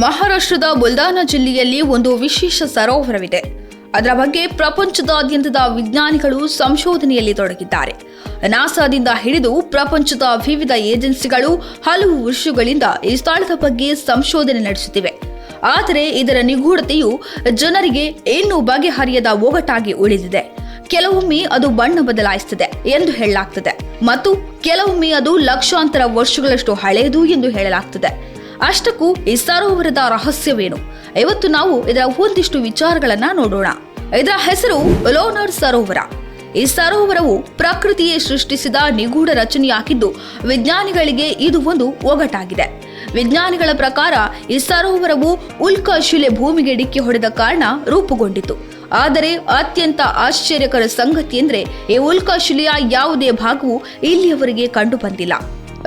ಮಹಾರಾಷ್ಟ್ರದ ಬುಲ್ದಾನ ಜಿಲ್ಲೆಯಲ್ಲಿ ಒಂದು ವಿಶೇಷ ಸರೋವರವಿದೆ. ಅದರ ಬಗ್ಗೆ ಪ್ರಪಂಚದಾದ್ಯಂತದ ವಿಜ್ಞಾನಿಗಳು ಸಂಶೋಧನೆಯಲ್ಲಿ ತೊಡಗಿದ್ದಾರೆ. ನಾಸಾದಿಂದ ಹಿಡಿದು ಪ್ರಪಂಚದ ವಿವಿಧ ಏಜೆನ್ಸಿಗಳು ಹಲವು ವರ್ಷಗಳಿಂದ ಈ ಸ್ಥಳದ ಬಗ್ಗೆ ಸಂಶೋಧನೆ ನಡೆಸುತ್ತಿವೆ. ಆದರೆ ಇದರ ನಿಗೂಢತೆಯು ಜನರಿಗೆ ಇನ್ನೂ ಬಗೆಹರಿಯದ ಒಗಟಾಗಿ ಉಳಿದಿದೆ. ಕೆಲವೊಮ್ಮೆ ಅದು ಬಣ್ಣ ಬದಲಾಯಿಸುತ್ತದೆ ಎಂದು ಹೇಳಲಾಗ್ತದೆ. ಮತ್ತು ಕೆಲವೊಮ್ಮೆ ಅದು ಲಕ್ಷಾಂತರ ವರ್ಷಗಳಷ್ಟು ಹಳೆಯದು ಎಂದು ಹೇಳಲಾಗ್ತದೆ. ಅಷ್ಟಕ್ಕೂ ಈ ಸರೋವರದ ರಹಸ್ಯವೇನು? ಇವತ್ತು ನಾವು ಇದರ ಒಂದಿಷ್ಟು ವಿಚಾರಗಳನ್ನ ನೋಡೋಣ. ಇದರ ಹೆಸರು ಲೋನರ್ ಸರೋವರ. ಈ ಸರೋವರವು ಪ್ರಕೃತಿಯೇ ಸೃಷ್ಟಿಸಿದ ನಿಗೂಢ ರಚನೆಯಾಗಿದ್ದು, ವಿಜ್ಞಾನಿಗಳಿಗೆ ಇದು ಒಂದು ಒಗಟಾಗಿದೆ. ವಿಜ್ಞಾನಿಗಳ ಪ್ರಕಾರ ಈ ಸರೋವರವು ಉಲ್ಕಾ ಶಿಲೆ ಭೂಮಿಗೆ ಡಿಕ್ಕಿ ಹೊಡೆದ ಕಾರಣ ರೂಪುಗೊಂಡಿತು. ಆದರೆ ಅತ್ಯಂತ ಆಶ್ಚರ್ಯಕರ ಸಂಗತಿ ಎಂದರೆ, ಈ ಉಲ್ಕಾ ಶಿಲೆಯ ಯಾವುದೇ ಭಾಗವು ಇಲ್ಲಿಯವರೆಗೆ ಕಂಡು ಬಂದಿಲ್ಲ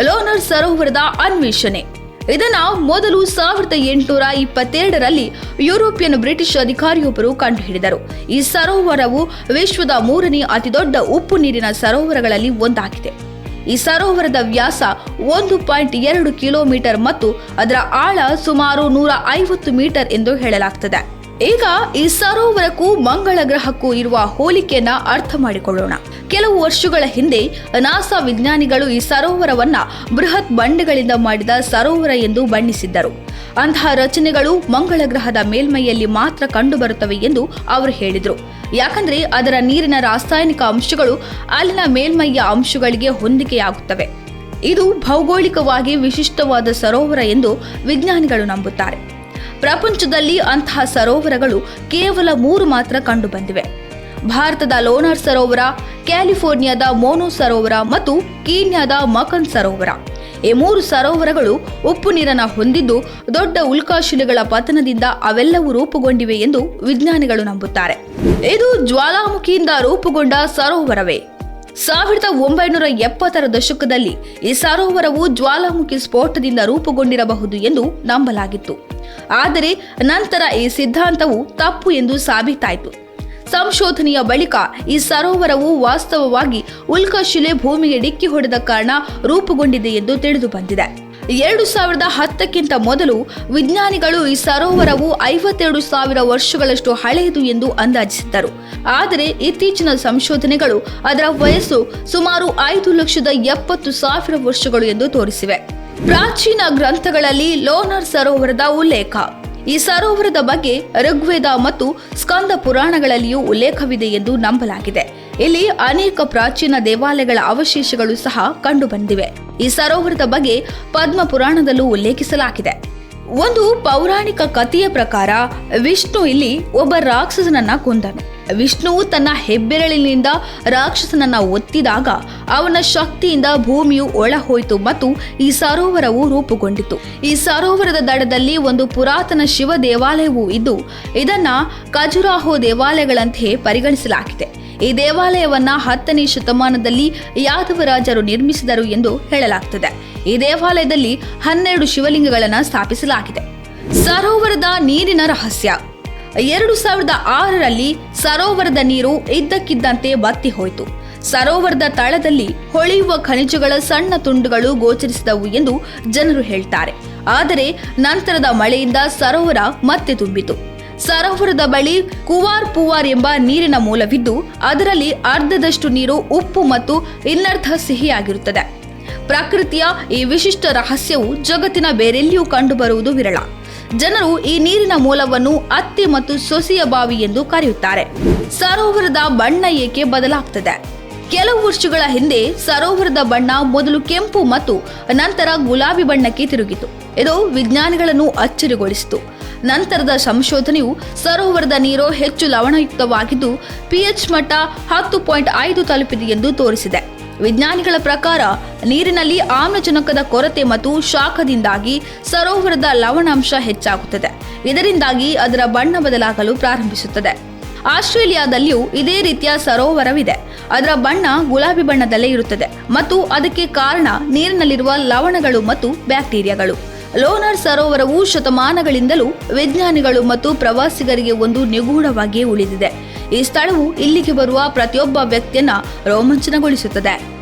ಲೋನರ್ ಸರೋವರದ ಅನ್ವೇಷಣೆ. ಇದನ್ನ ಮೊದಲು ಸಾವಿರದ ಎಂಟುನೂರ ಇಪ್ಪತ್ತೆರಡರಲ್ಲಿ ಯುರೋಪಿಯನ್ ಬ್ರಿಟಿಷ್ ಅಧಿಕಾರಿಯೊಬ್ಬರು ಕಂಡುಹಿಡಿದರು. ಈ ಸರೋವರವು ವಿಶ್ವದ ಮೂರನೇ ಅತಿದೊಡ್ಡ ಉಪ್ಪು ನೀರಿನ ಸರೋವರಗಳಲ್ಲಿ ಒಂದಾಗಿದೆ. ಈ ಸರೋವರದ ವ್ಯಾಸ ಒಂದು ಪಾಯಿಂಟ್ ಎರಡು ಕಿಲೋಮೀಟರ್ ಮತ್ತು ಅದರ ಆಳ ಸುಮಾರು ನೂರ ಐವತ್ತು ಮೀಟರ್ ಎಂದು ಹೇಳಲಾಗ್ತದೆ. ಈಗ ಈ ಸರೋವರಕ್ಕೂ ಮಂಗಳ ಗ್ರಹಕ್ಕೂ ಇರುವ ಹೋಲಿಕೆಯನ್ನ ಅರ್ಥ ಮಾಡಿಕೊಳ್ಳೋಣ. ಕೆಲವು ವರ್ಷಗಳ ಹಿಂದೆ ನಾಸಾ ವಿಜ್ಞಾನಿಗಳು ಈ ಸರೋವರವನ್ನ ಬೃಹತ್ ಬಂಡೆಗಳಿಂದ ಮಾಡಿದ ಸರೋವರ ಎಂದು ಬಣ್ಣಿಸಿದ್ದರು. ಅಂತಹ ರಚನೆಗಳು ಮಂಗಳ ಗ್ರಹದ ಮೇಲ್ಮೈಯಲ್ಲಿ ಮಾತ್ರ ಕಂಡುಬರುತ್ತವೆ ಎಂದು ಅವರು ಹೇಳಿದರು. ಯಾಕಂದ್ರೆ ಅದರ ನೀರಿನ ರಾಸಾಯನಿಕ ಅಂಶಗಳು ಅಲ್ಲಿನ ಮೇಲ್ಮೈಯ ಅಂಶಗಳಿಗೆ ಹೊಂದಿಕೆಯಾಗುತ್ತವೆ. ಇದು ಭೌಗೋಳಿಕವಾಗಿ ವಿಶಿಷ್ಟವಾದ ಸರೋವರ ಎಂದು ವಿಜ್ಞಾನಿಗಳು ನಂಬುತ್ತಾರೆ. ಪ್ರಪಂಚದಲ್ಲಿ ಅಂತಹ ಸರೋವರಗಳು ಕೇವಲ ಮೂರು ಮಾತ್ರ ಕಂಡುಬಂದಿವೆ. ಭಾರತದ ಲೋನಾರ್ ಸರೋವರ, ಕ್ಯಾಲಿಫೋರ್ನಿಯಾದ ಮೋನೋ ಸರೋವರ ಮತ್ತು ಕೀನ್ಯಾದ ಮಕನ್ ಸರೋವರ. ಈ ಮೂರು ಸರೋವರಗಳು ಉಪ್ಪು ನೀರನ್ನು ಹೊಂದಿದ್ದು ದೊಡ್ಡ ಉಲ್ಕಾಶಿಲೆಗಳ ಪತನದಿಂದ ಅವೆಲ್ಲವೂ ರೂಪುಗೊಂಡಿವೆ ಎಂದು ವಿಜ್ಞಾನಿಗಳು ನಂಬುತ್ತಾರೆ. ಇದು ಜ್ವಾಲಾಮುಖಿಯಿಂದ ರೂಪುಗೊಂಡ ಸರೋವರವೇ. ಸಾವಿರದ ಒಂಬೈನೂರ ಎಪ್ಪತ್ತರ ದಶಕದಲ್ಲಿ ಈ ಸರೋವರವು ಜ್ವಾಲಾಮುಖಿ ಸ್ಫೋಟದಿಂದ ರೂಪುಗೊಂಡಿರಬಹುದು ಎಂದು ನಂಬಲಾಗಿತ್ತು. ಆದರೆ ನಂತರ ಈ ಸಿದ್ಧಾಂತವು ತಪ್ಪು ಎಂದು ಸಾಬೀತಾಯಿತು. ಸಂಶೋಧನೆಯ ಬಳಿಕ ಈ ಸರೋವರವು ವಾಸ್ತವವಾಗಿ ಉಲ್ಕಾಶಿಲೆ ಭೂಮಿಗೆ ಡಿಕ್ಕಿ ಹೊಡೆದ ಕಾರಣ ರೂಪುಗೊಂಡಿದೆ ಎಂದು ತಿಳಿದು ಬಂದಿದೆ. ಎರಡು ಸಾವಿರದ ಹತ್ತಕ್ಕಿಂತ ಮೊದಲು ವಿಜ್ಞಾನಿಗಳು ಈ ಸರೋವರವು ಐವತ್ತೆರಡು ಸಾವಿರ ವರ್ಷಗಳಷ್ಟು ಹಳೆಯದು ಎಂದು ಅಂದಾಜಿಸಿದ್ದರು. ಆದರೆ ಇತ್ತೀಚಿನ ಸಂಶೋಧನೆಗಳು ಅದರ ವಯಸ್ಸು ಸುಮಾರು ಐದು ಲಕ್ಷದ ಎಪ್ಪತ್ತು ಸಾವಿರ ವರ್ಷಗಳು ಎಂದು ತೋರಿಸಿವೆ. ಪ್ರಾಚೀನ ಗ್ರಂಥಗಳಲ್ಲಿ ಲೋನರ್ ಸರೋವರದ ಉಲ್ಲೇಖ. ಈ ಸರೋವರದ ಬಗ್ಗೆ ಋಗ್ವೇದ ಮತ್ತು ಸ್ಕಂದ ಪುರಾಣಗಳಲ್ಲಿಯೂ ಉಲ್ಲೇಖವಿದೆ ಎಂದು ನಂಬಲಾಗಿದೆ. ಇಲ್ಲಿ ಅನೇಕ ಪ್ರಾಚೀನ ದೇವಾಲಯಗಳ ಅವಶೇಷಗಳು ಸಹ ಕಂಡುಬಂದಿವೆ. ಈ ಸರೋವರದ ಬಗ್ಗೆ ಪದ್ಮ ಪುರಾಣದಲ್ಲೂ ಉಲ್ಲೇಖಿಸಲಾಗಿದೆ. ಒಂದು ಪೌರಾಣಿಕ ಕಥೆಯ ಪ್ರಕಾರ ವಿಷ್ಣು ಇಲ್ಲಿ ಒಬ್ಬ ರಾಕ್ಷಸನನ್ನ ಕೊಂದನು. ವಿಷ್ಣುವು ತನ್ನ ಹೆಬ್ಬೆರಳಿನಿಂದ ರಾಕ್ಷಸನನ್ನ ಒತ್ತಿದಾಗ ಅವನ ಶಕ್ತಿಯಿಂದ ಭೂಮಿಯು ಒಳಹೋಯಿತು ಮತ್ತು ಈ ಸರೋವರವು ರೂಪುಗೊಂಡಿತು. ಈ ಸರೋವರದ ದಡದಲ್ಲಿ ಒಂದು ಪುರಾತನ ಶಿವ ದೇವಾಲಯವೂ ಇದ್ದು, ಇದನ್ನ ಖಜುರಾಹೋ ದೇವಾಲಯಗಳಂತೆ ಪರಿಗಣಿಸಲಾಗಿದೆ. ಈ ದೇವಾಲಯವನ್ನ ಹತ್ತನೇ ಶತಮಾನದಲ್ಲಿ ಯಾದವರಾಜರು ನಿರ್ಮಿಸಿದರು ಎಂದು ಹೇಳಲಾಗ್ತದೆ. ಈ ದೇವಾಲಯದಲ್ಲಿ ಹನ್ನೆರಡು ಶಿವಲಿಂಗಗಳನ್ನು ಸ್ಥಾಪಿಸಲಾಗಿದೆ. ಸರೋವರದ ನೀರಿನ ರಹಸ್ಯ. ಎರಡು ಸಾವಿರದ ಆರರಲ್ಲಿ ಸರೋವರದ ನೀರು ಇದ್ದಕ್ಕಿದ್ದಂತೆ ಬತ್ತಿ ಹೋಯಿತು. ಸರೋವರದ ತಳದಲ್ಲಿ ಹೊಳೆಯುವ ಖನಿಜಗಳ ಸಣ್ಣ ತುಂಡುಗಳು ಗೋಚರಿಸಿದವು ಎಂದು ಜನರು ಹೇಳ್ತಾರೆ. ಆದರೆ ನಂತರದ ಮಳೆಯಿಂದ ಸರೋವರ ಮತ್ತೆ ತುಂಬಿತು. ಸರೋವರದ ಬಳಿ ಕುವಾರ್ ಪುವಾರ್ ಎಂಬ ನೀರಿನ ಮೂಲವಿದ್ದು, ಅದರಲ್ಲಿ ಅರ್ಧದಷ್ಟು ನೀರು ಉಪ್ಪು ಮತ್ತು ಇನ್ನರ್ಧ ಸಿಹಿಯಾಗಿರುತ್ತದೆ. ಪ್ರಕೃತಿಯ ಈ ವಿಶಿಷ್ಟ ರಹಸ್ಯವು ಜಗತ್ತಿನ ಬೇರೆಲ್ಲಿಯೂ ಕಂಡುಬರುವುದು ವಿರಳ. ಜನರು ಈ ನೀರಿನ ಮೂಲವನ್ನು ಅತ್ತಿ ಮತ್ತು ಸೊಸಿಯ ಬಾವಿ ಎಂದು ಕರೆಯುತ್ತಾರೆ. ಸರೋವರದ ಬಣ್ಣ ಏಕೆ ಬದಲಾಗ್ತದೆ? ಕೆಲವು ವರ್ಷಗಳ ಹಿಂದೆ ಸರೋವರದ ಬಣ್ಣ ಮೊದಲು ಕೆಂಪು ಮತ್ತು ನಂತರ ಗುಲಾಬಿ ಬಣ್ಣಕ್ಕೆ ತಿರುಗಿತು. ಇದು ವಿಜ್ಞಾನಿಗಳನ್ನು ಅಚ್ಚರಿಗೊಳಿಸಿತು. ನಂತರದ ಸಂಶೋಧನೆಯು ಸರೋವರದ ನೀರು ಹೆಚ್ಚು ಲವಣಯುಕ್ತವಾಗಿದ್ದು, ಪಿಎಚ್ ಮಟ್ಟ ಹತ್ತು ಪಾಯಿಂಟ್ ಐದು ತಲುಪಿದೆ ಎಂದು ತೋರಿಸಿದೆ. ವಿಜ್ಞಾನಿಗಳ ಪ್ರಕಾರ ನೀರಿನಲ್ಲಿ ಆಮ್ಲಜನಕದ ಕೊರತೆ ಮತ್ತು ಶಾಖದಿಂದಾಗಿ ಸರೋವರದ ಲವಣಾಂಶ ಹೆಚ್ಚಾಗುತ್ತದೆ. ಇದರಿಂದಾಗಿ ಅದರ ಬಣ್ಣ ಬದಲಾಗಲು ಪ್ರಾರಂಭಿಸುತ್ತದೆ. ಆಸ್ಟ್ರೇಲಿಯಾದಲ್ಲಿಯೂ ಇದೇ ರೀತಿಯ ಸರೋವರವಿದೆ. ಅದರ ಬಣ್ಣ ಗುಲಾಬಿ ಬಣ್ಣದಲ್ಲೇ ಇರುತ್ತದೆ ಮತ್ತು ಅದಕ್ಕೆ ಕಾರಣ ನೀರಿನಲ್ಲಿರುವ ಲವಣಗಳು ಮತ್ತು ಬ್ಯಾಕ್ಟೀರಿಯಾಗಳು. ಲೋನರ್ ಸರೋವರವು ಶತಮಾನಗಳಿಂದಲೂ ವಿಜ್ಞಾನಿಗಳು ಮತ್ತು ಪ್ರವಾಸಿಗರಿಗೆ ಒಂದು ನಿಗೂಢವಾಗಿಯೇ ಉಳಿದಿದೆ. ಈ ಸ್ಥಳವು ಇಲ್ಲಿಗೆ ಬರುವ ಪ್ರತಿಯೊಬ್ಬ ವ್ಯಕ್ತಿಯನ್ನ ರೋಮಾಂಚನಗೊಳಿಸುತ್ತದೆ.